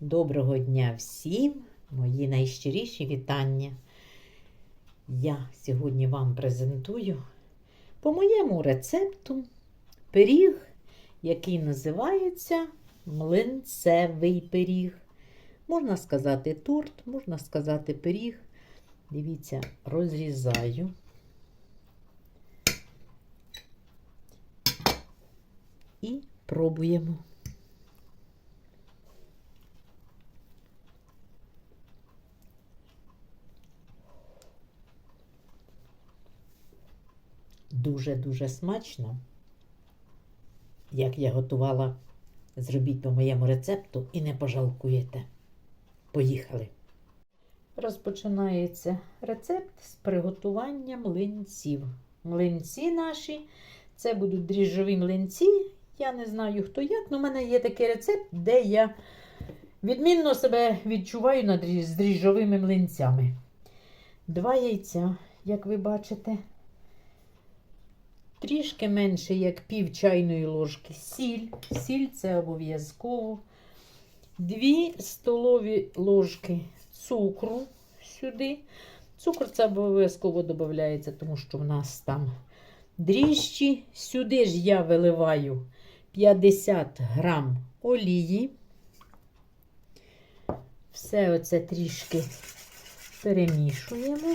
Доброго дня всім, мої найщиріші вітання. Я сьогодні вам презентую по моєму рецепту пиріг, який називається млинцевий пиріг. Можна сказати торт, можна сказати пиріг. Дивіться, розрізаю. І пробуємо. Дуже-дуже смачно. Як я готувала, зробіть по моєму рецепту і не пожалкуєте. Поїхали. Розпочинається рецепт з приготування млинців. Млинці наші це будуть дріжджові млинці. Я не знаю хто як, але в мене є такий рецепт, де я відмінно себе відчуваю з дріжджовими млинцями. Два яйця, як ви бачите, трішки менше, як пів чайної ложки сіль. Сіль це обов'язково. Дві столові ложки цукру сюди. Цукор це обов'язково додається, тому що в нас там дріжджі. Сюди ж я виливаю 50 грам олії. Все оце трішки перемішуємо.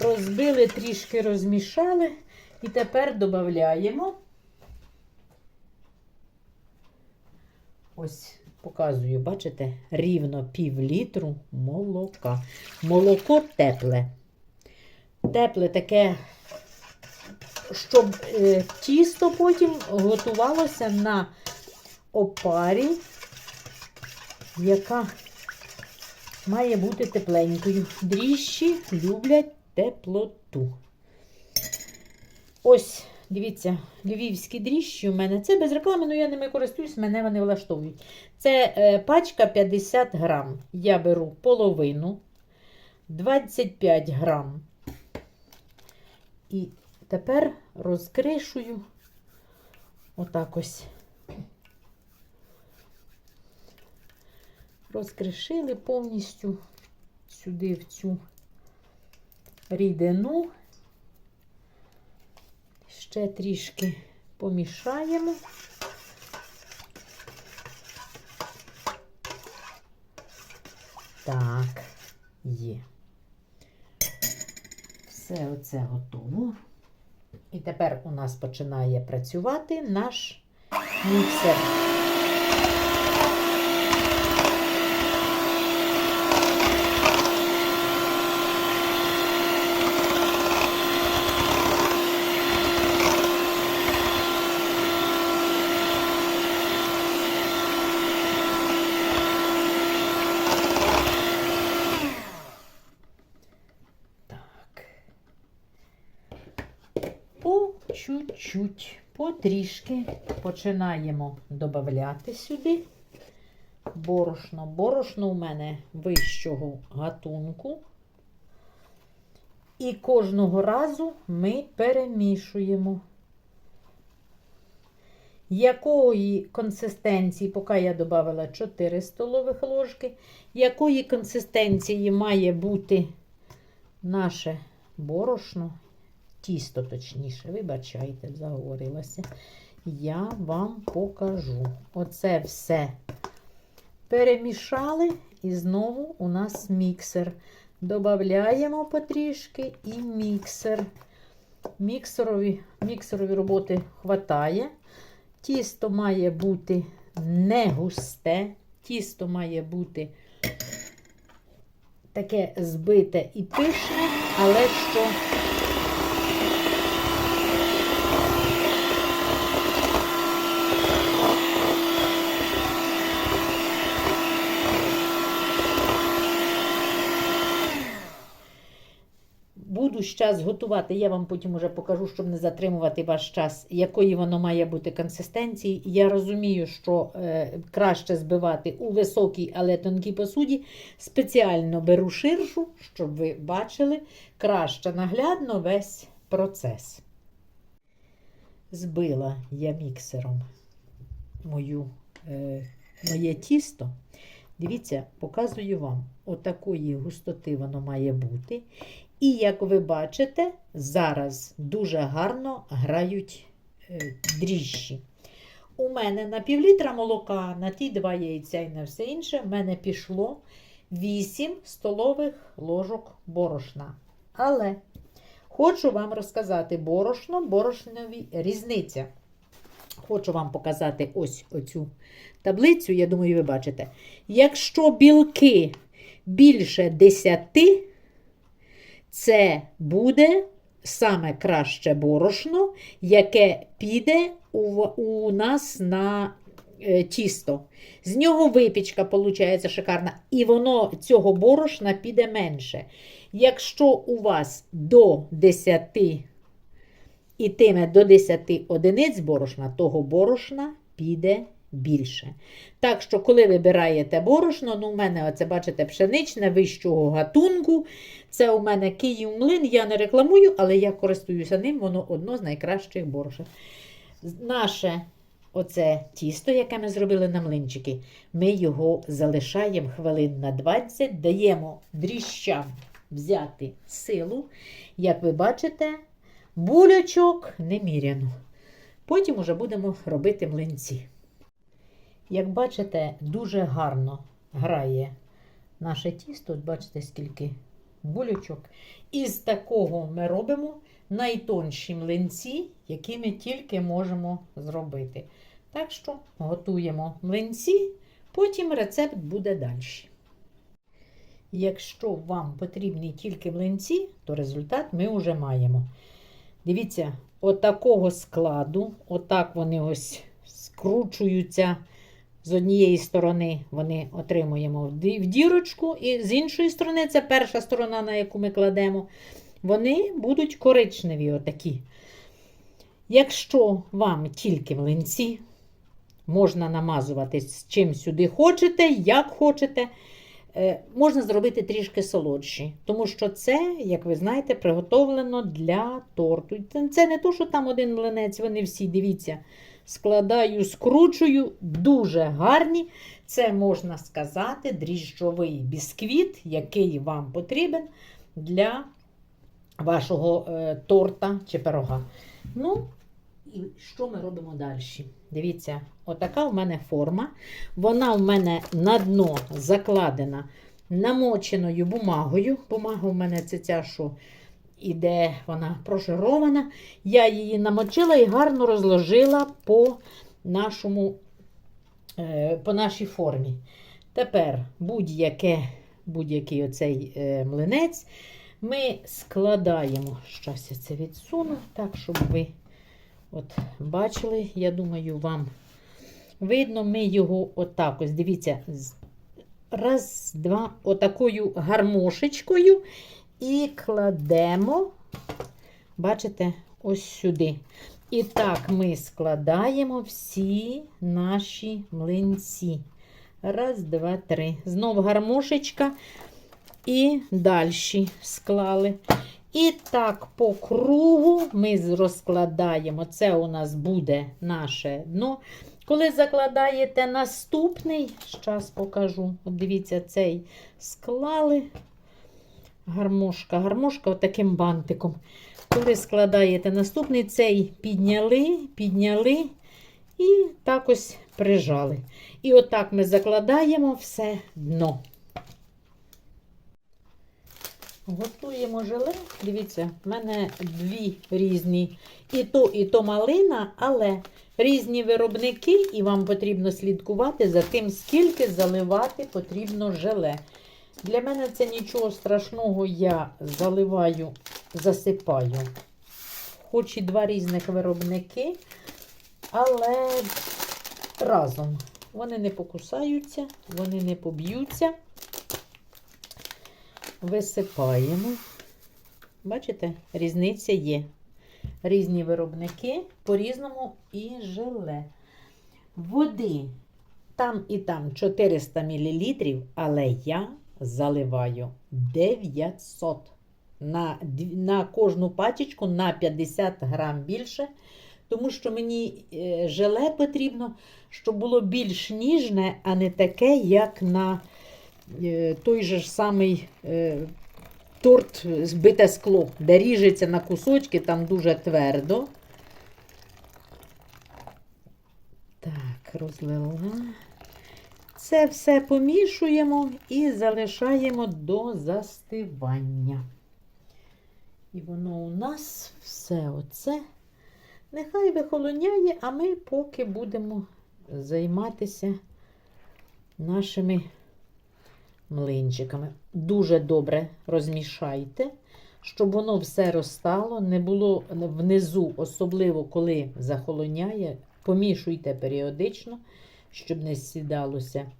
Розбили, трішки розмішали. І тепер додаємо. Ось показую, бачите, рівно пів літру молока. Молоко тепле. Тепле таке, щоб е, тісто потім готувалося на опарі, яка має бути тепленькою. Дріжджі люблять теплоту. Ось, дивіться, львівські дріжджі у мене. Це без реклами, але я ними користуюсь, мене вони влаштовують. Це е, пачка 50 грам. Я беру половину, 25 грам. І тепер розкришую отак ось. Розкришили повністю сюди в цю рідину. Ще трішки помішаємо. Так, є. Все оце готово. І тепер у нас починає працювати наш міксер. Так. По чуть-чуть, потрішки починаємо додати сюди борошно. Борошно у мене вищого гатунку. І кожного разу ми перемішуємо. Якої консистенції, поки я додала 4 столових ложки, якої консистенції має бути наше борошно, тісто, точніше, вибачайте, заговорилася. Я вам покажу. Оце все перемішали, і знову у нас міксер. Додаємо потрішки і міксер. Міксерові, міксерові роботи хватає. Тісто має бути не густе, тісто має бути таке збите і пишне, але що Буду зараз готувати, я вам потім уже покажу, щоб не затримувати ваш час, якої воно має бути консистенції. Я розумію, що е, краще збивати у високій, але тонкій посуді. Спеціально беру ширшу, щоб ви бачили краще наглядно весь процес. Збила я міксером мою, е, моє тісто. Дивіться, показую вам, отакої густоти воно має бути. І як ви бачите, зараз дуже гарно грають е, дріжджі. У мене на півлітра молока, на ті два яйця і на все інше, в мене пішло 8 столових ложок борошна. Але хочу вам розказати борошно, борошнові різниця. Хочу вам показати ось оцю таблицю, я думаю, ви бачите. Якщо білки більше 10, це буде саме краще борошно, яке піде у, у нас на е, тісто. З нього випічка виходить шикарна, і воно цього борошна піде менше. Якщо у вас до 10 ітиме до 10 одиниць борошна, того борошна піде більше. Так що, коли вибираєте борошно, ну, у мене, оце, бачите, пшеничне вищого гатунку. Це у мене Київ млин, я не рекламую, але я користуюся ним, воно одно з найкращих борошен. Наше оце тісто, яке ми зробили на млинчики, ми його залишаємо хвилин на 20, даємо дріжджам взяти силу. Як ви бачите, булячок неміряно. Потім уже будемо робити млинці. Як бачите, дуже гарно грає наше тісто. От бачите, скільки булючок. Із такого ми робимо найтонші млинці, які ми тільки можемо зробити. Так що готуємо млинці, потім рецепт буде далі. Якщо вам потрібні тільки млинці, то результат ми вже маємо. Дивіться, отакого складу, отак вони ось скручуються з однієї сторони, вони отримуємо в дірочку, і з іншої сторони, це перша сторона, на яку ми кладемо, вони будуть коричневі отакі. Якщо вам тільки млинці, можна намазувати з чим сюди хочете, як хочете. Е, Можна зробити трішки солодші, тому що це, як ви знаєте, приготовлено для торту. Це не то, що там один млинець, вони всі, дивіться, складаю, скручую, дуже гарні. Це можна сказати дріжджовий бісквіт, який вам потрібен для вашого е, торта чи пирога. Ну, і що ми робимо далі? Дивіться, отака в мене форма. Вона в мене на дно закладена намоченою бумагою. Бумага в мене це ця, що іде, вона прошарована. Я її намочила і гарно розложила по, нашому, е, по нашій формі. Тепер будь-який оцей е, млинець ми складаємо. Щас я це відсуну, так, щоб ви от бачили, я думаю, вам видно, ми його отак ось, дивіться, раз, два, отакою гармошечкою і кладемо, бачите, ось сюди. І так ми складаємо всі наші млинці. Раз, два, три. Знов гармошечка. І далі склали. І так по кругу ми розкладаємо. Це у нас буде наше дно. Коли закладаєте наступний, зараз покажу. Дивіться, цей склали. Гармошка, гармошка отаким бантиком. Коли складаєте наступний, цей підняли, підняли і так ось прижали. І отак ми закладаємо все дно. Готуємо желе. Дивіться, в мене дві різні. І то, і то малина, але різні виробники, і вам потрібно слідкувати за тим, скільки заливати потрібно желе. Для мене це нічого страшного, я заливаю, засипаю. Хоч і два різних виробники, але разом. Вони не покусаються, вони не поб'ються. Висипаємо Бачите, різниця є. Різні виробники, по-різному і желе. Води там і там 400 мл, але я заливаю 900 на, на кожну пачечку на 50 грам більше, тому що мені е, желе потрібно, щоб було більш ніжне, а не таке, як на е, той же ж самий е, торт збите скло, де ріжеться на кусочки, там дуже твердо. Так, розлила. Це все помішуємо і залишаємо до застивання. І воно у нас все оце. Нехай вихолоняє, а ми поки будемо займатися нашими млинчиками. Дуже добре розмішайте, щоб воно все розстало, не було внизу, особливо коли захолоняє. Помішуйте періодично, щоб не сідалося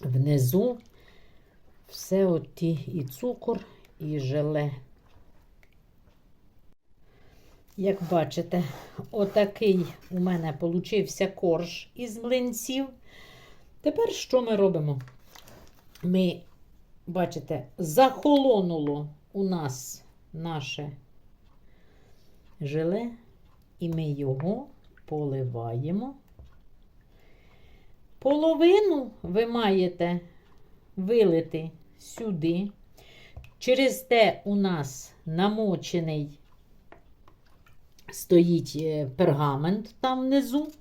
внизу. Все оті і цукор, і желе. Як бачите, отакий у мене получився корж із млинців. Тепер що ми робимо? Ми, бачите, захолонуло у нас наше желе, і ми його поливаємо. Половину ви маєте вилити сюди. Через те у нас намочений стоїть е, пергамент там внизу.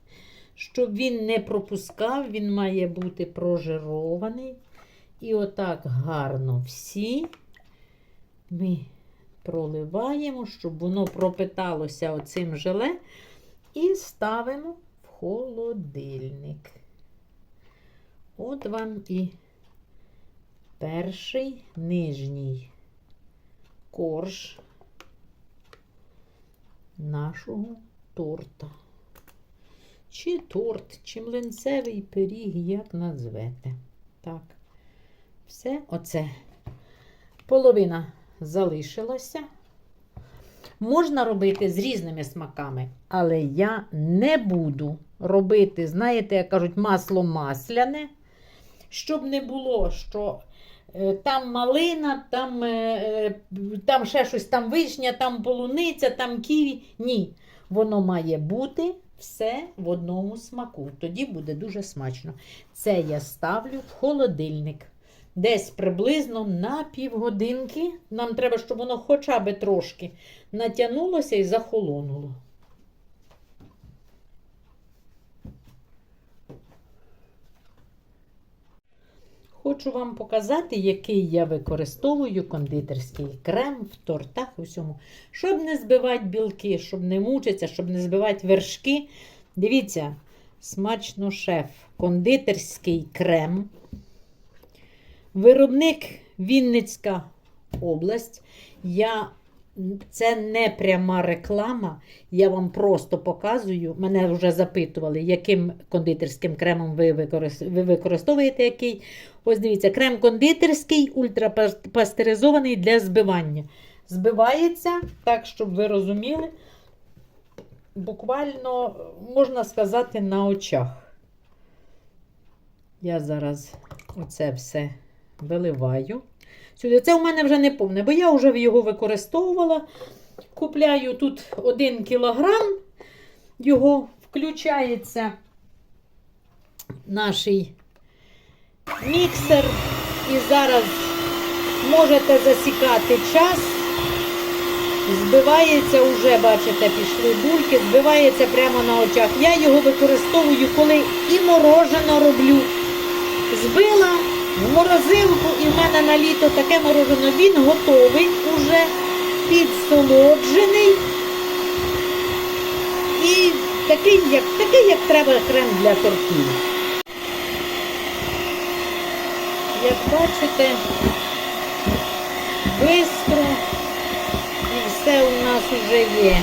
Щоб він не пропускав, він має бути прожирований. І отак гарно всі ми проливаємо, щоб воно пропиталося оцим желе. І ставимо в холодильник. От вам і перший нижній корж нашого торта. Чи торт, чи млинцевий пиріг, як назвете. Так, все оце. Половина залишилася. Можна робити з різними смаками, але я не буду робити, знаєте, як кажуть, масло масляне, щоб не було, що е, там малина, там, е, е, там ще щось, там вишня, там полуниця, там ківі. Ні, воно має бути все в одному смаку. Тоді буде дуже смачно. Це я ставлю в холодильник. Десь приблизно на півгодинки. Нам треба, щоб воно хоча б трошки натягнулося і захолонуло. Хочу вам показати, який я використовую кондитерський крем в тортах усьому, щоб не збивати білки, щоб не мучитися, щоб не збивати вершки. Дивіться, смачно шеф, кондитерський крем. Виробник Вінницька область. Я, це не пряма реклама. Я вам просто показую. Мене вже запитували, яким кондитерським кремом ви, використ- ви використовуєте який. Ось дивіться, крем кондитерський, ультрапастеризований для збивання. Збивається так, щоб ви розуміли, буквально, можна сказати, на очах. Я зараз оце все виливаю. Сюди. Це у мене вже не повне, бо я вже його використовувала. Купляю тут 1 кілограм. Його включається наш міксер. І зараз можете засікати час. Збивається вже, бачите, пішли бульки, збивається прямо на очах. Я його використовую, коли і морожено роблю. Збила в морозилку, і в мене на літо таке морожено. Він готовий, уже підсолоджений. І такий, як, такий, як треба крем для тортів. Як бачите, бистро і все у нас вже є.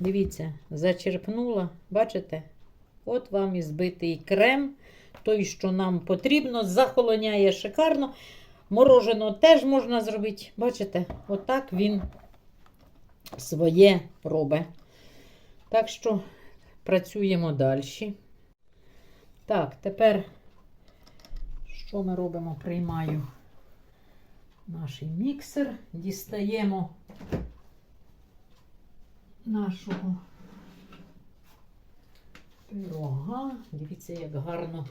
Дивіться, зачерпнула, бачите? От вам і збитий крем, той, що нам потрібно, захолоняє шикарно. Мороженого теж можна зробити. Бачите, отак він своє робить. Так що працюємо далі. Так, тепер що ми робимо? Приймаю наш міксер, дістаємо нашого пирога. Дивіться, як гарно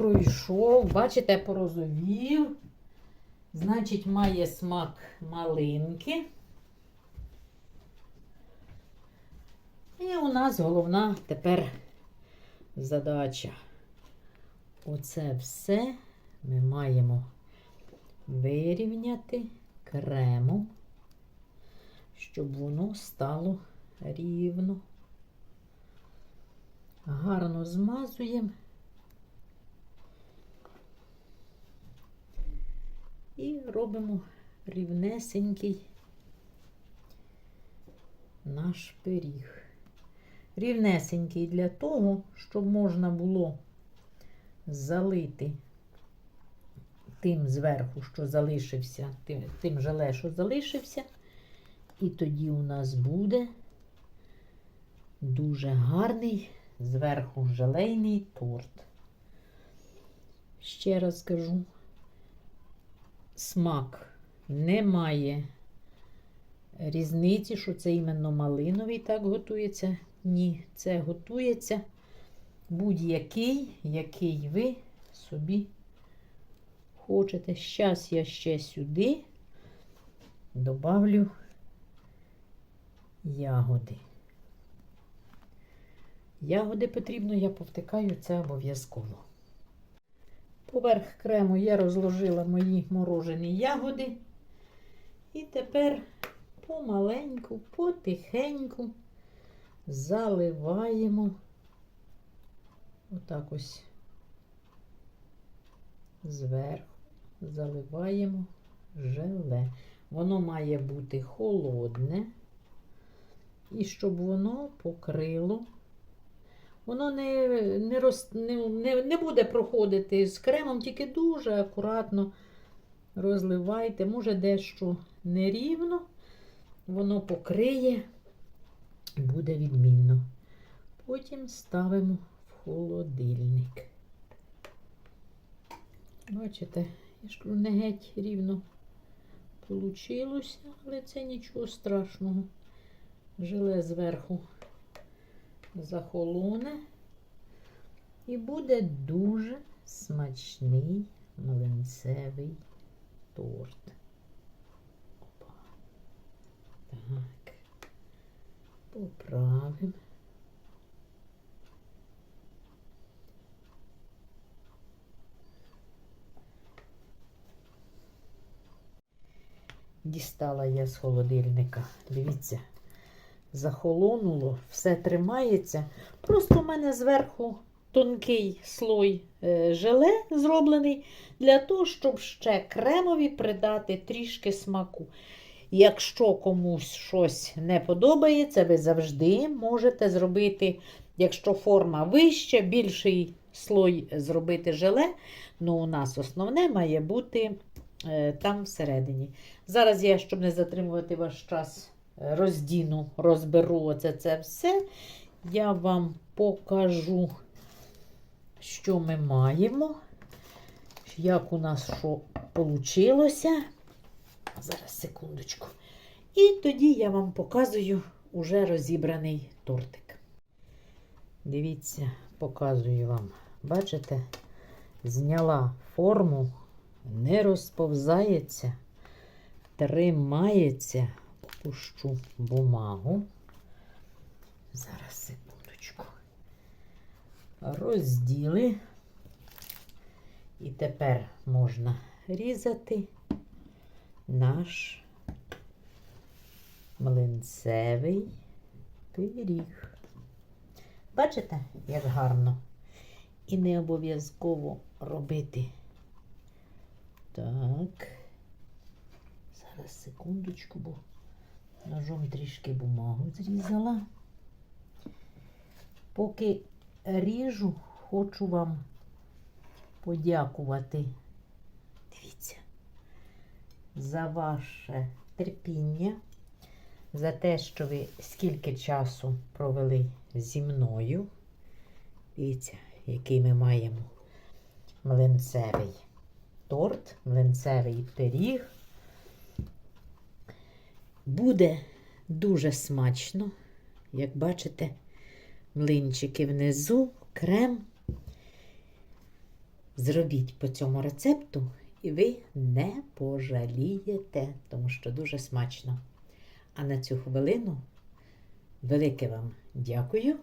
пройшов. Бачите, порозовів. Значить, має смак малинки. І у нас головна тепер задача. Оце все ми маємо вирівняти кремом, щоб воно стало рівно. Гарно змазуємо. І робимо рівнесенький наш пиріг. Рівнесенький для того, щоб можна було залити тим зверху, що залишився, тим, тим желе, що залишився. І тоді у нас буде дуже гарний зверху желейний торт. Ще раз скажу, смак немає різниці, що це іменно малиновий так готується. Ні, це готується будь-який, який ви собі хочете. Зараз я ще сюди добавлю ягоди. Ягоди потрібно, я повтикаю це обов'язково. Поверх крему я розложила мої морожені ягоди. І тепер помаленьку, потихеньку заливаємо отак ось зверху, заливаємо желе. Воно має бути холодне, і щоб воно покрило. Воно не, не, роз, не, не, не буде проходити з кремом, тільки дуже акуратно розливайте. Може, дещо нерівно, воно покриє, буде відмінно. Потім ставимо в холодильник. Бачите, я ж не геть рівно получилося, але це нічого страшного. Желе зверху захолоне і буде дуже смачний млинцевий торт. Опа. Так. Поправимо. Дістала я з холодильника. Дивіться, захолонуло, все тримається. Просто в мене зверху тонкий слой е, желе зроблений для того, щоб ще кремові придати трішки смаку. Якщо комусь щось не подобається, ви завжди можете зробити, якщо форма вища, більший слой зробити желе. Ну, у нас основне має бути е, там всередині. Зараз я, щоб не затримувати ваш час, роздіну, розберу оце це все. Я вам покажу, що ми маємо, як у нас що вийшло. Зараз секундочку. І тоді я вам показую уже розібраний тортик. Дивіться, показую вам. Бачите, зняла форму, не розповзається, тримається, опущу бумагу. Зараз секундочку. Розділи. І тепер можна різати наш млинцевий пиріг. Бачите, як гарно? І не обов'язково робити. Так. Зараз секундочку, бо ножом трішки бумагу зрізала. Поки ріжу, хочу вам подякувати. Дивіться, за ваше терпіння, за те, що ви скільки часу провели зі мною. Дивіться, який ми маємо млинцевий торт, млинцевий пиріг. Буде дуже смачно. Як бачите, млинчики внизу, крем. Зробіть по цьому рецепту, і ви не пожалієте, тому що дуже смачно. А на цю хвилину велике вам дякую.